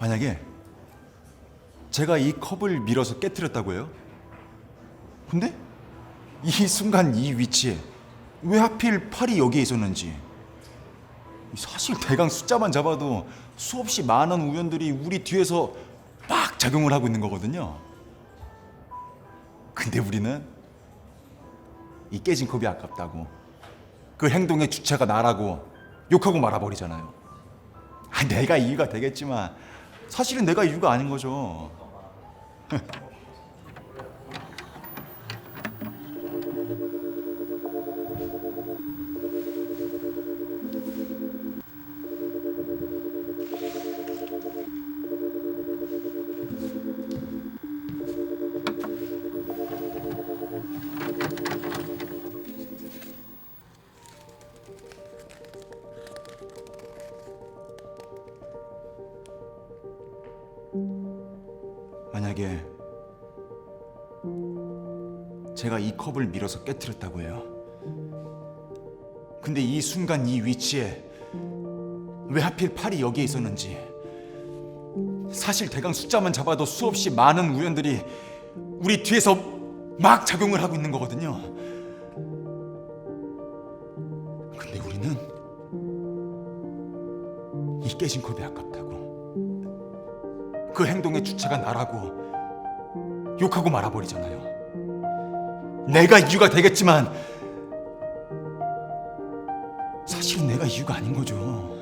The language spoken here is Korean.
만약에 제가 이 컵을 밀어서 깨뜨렸다고 해요? 근데 이 순간 이 위치에 왜 하필 팔이 여기에 있었는지 사실 대강 숫자만 잡아도 수없이 많은 우연들이 우리 뒤에서 막 작용을 하고 있는 거거든요. 근데 우리는 이 깨진 컵이 아깝다고 그 행동의 주체가 나라고 욕하고 말아버리잖아요. 아, 내가 이유가 되겠지만 사실은 내가 이유가 아닌 거죠. 만약에 제가 이 컵을 밀어서 깨뜨렸다고 해요. 근데 이 순간 이 위치에 왜 하필 팔이 여기에 있었는지 사실 대강 숫자만 잡아도 수없이 많은 우연들이 우리 뒤에서 막 작용을 하고 있는 거거든요. 근데 우리는 이 깨진 컵이 아깝다고 그 행동의 주체가 나라고 욕하고 말아버리잖아요. 내가 이유가 되겠지만 사실은 내가 이유가 아닌 거죠.